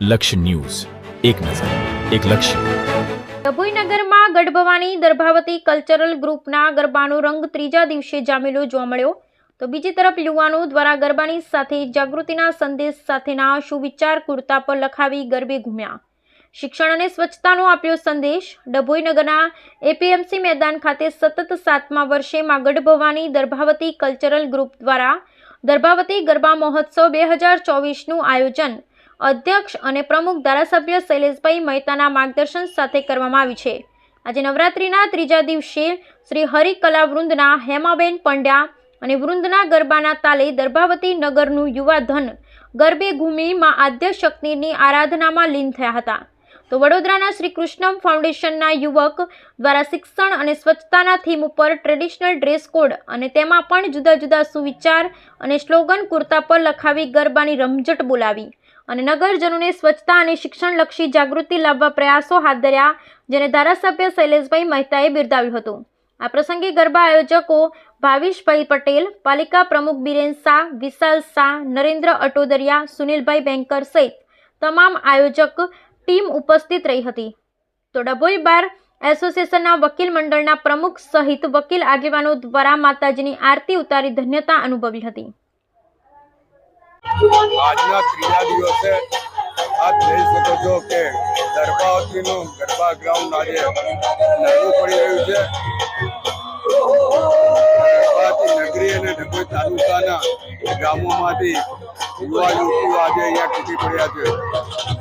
લક્ષ્ય ન્યૂઝ. એક નજર, એક લક્ષ્ય. ડભોઈનગરમાં ગઢભવાની દર્ભાવતી કલ્ચરલ ગ્રુપના ગરબાનો રંગ ત્રીજા દિવસે જામેલો જોવા મળ્યો. તો બીજી તરફ યુવાનો દ્વારા ગરબાની સાથે જાગૃતિના સંદેશ સાથેના સુવિચાર કુર્તા પર લખાવી ગરબે ઘૂમ્યા. શિક્ષણ અને સ્વચ્છતાનો આપ્યો સંદેશ. ડભોઈનગરના એપીએમસી મેદાન ખાતે સતત સાતમા વર્ષે માં ગઢભવાની દર્ભાવતી કલ્ચરલ ગ્રુપ દ્વારા દર્ભાવતી ગરબા મહોત્સવ બે હજાર ચોવીસનું આયોજન અધ્યક્ષ અને પ્રમુખ ધારાસભ્ય શૈલેષભાઈ મહેતાના માર્ગદર્શન સાથે કરવામાં આવી છે. આજે નવરાત્રિના ત્રીજા દિવસે શ્રી હરિકલા વૃંદના હેમાબેન પંડ્યા અને વૃંદના ગરબાના તાલે દર્ભાવતી નગરનું યુવા ધન ગરબે ઘૂમીમાં આદ્ય શક્તિની આરાધનામાં લીન થયા હતા. તો વડોદરાના શ્રી કૃષ્ણમ ફાઉન્ડેશનના યુવક દ્વારા શિક્ષણ અને સ્વચ્છતાના થીમ ઉપર ટ્રેડિશનલ ડ્રેસ કોડ અને તેમાં પણ જુદા જુદા સુવિચાર અને સ્લોગન કુર્તા પર લખાવી ગરબાની રમઝટ બોલાવી. અને નગરજનોને સ્વચ્છતા અને શિક્ષણલક્ષી જાગૃતિ લાવવા પ્રયાસો હાથ ધર્યા, જેને ધારાસભ્ય શૈલેષભાઈ મહેતાએ બિરદાવ્યું હતું. આ પ્રસંગે ગરબા આયોજકો ભાવિશભાઈ પટેલ, પાલિકા પ્રમુખ બિરેન શાહ, વિશાલ શાહ, નરેન્દ્ર અટોદરિયા, સુનિલભાઈ બેંકર સહિત તમામ આયોજક ટીમ ઉપસ્થિત રહી હતી. તો ડભોઈ બાર એસોસિએશનના વકીલ મંડળના પ્રમુખ સહિત વકીલ આગેવાનો દ્વારા માતાજીની આરતી ઉતારી ધન્યતા અનુભવી હતી. આજના ત્રીજા દિવસે આપ જોઈ શકો છો કે ગરબાવતીનું ગરબા ગ્રાઉન્ડ આજે નાનું પડી રહ્યું છે. દરબાવતી નગરી અને ડભોઈ તાલુકાના ગામોમાંથી યુવા યુવતીઓ આજે અહીંયા તૂટી પડ્યા છે.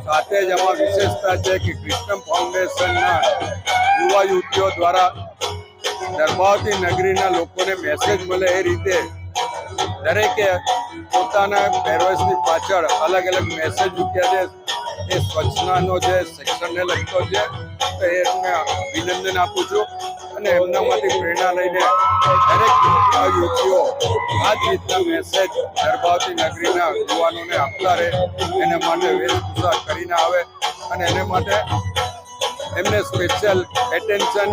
સાથે જ આમાં વિશેષતા છે કે કૃષ્ણમ ફાઉન્ડેશનના યુવા યુવતીઓ દ્વારા ગરબાવતી નગરીના લોકોને મેસેજ મળે એ રીતે દરેકે પોતાના પહેરવેશની પાછળ અલગ અલગ મેસેજ મૂક્યા છે. એ સ્વચ્છતાનો જે સેક્શનને લગતો છે, તો એમને અભિનંદન આપું છું અને એમનામાંથી પ્રેરણા લઈને દરેક યુવતીઓ આ જ રીતના મેસેજ ગર્ભાવતી નગરીના યુવાનોને આપતા રહે, એને માટે વેશભૂષા કરીને આવે અને એને માટે એમને સ્પેશિયલ એટેન્શન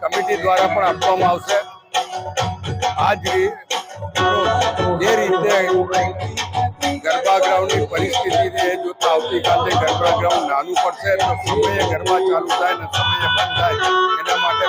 કમિટી દ્વારા પણ આપવામાં આવશે. આ જ જે રીતે ગરબા ગ્રાઉન્ડની પરિસ્થિતિ જોતા આવતીકાલે ગરબા ગ્રાઉન્ડ નાનું પડશે તો સમયે ગરબા ચાલુ થાય ને સમયે બંધ થાય. એના માટે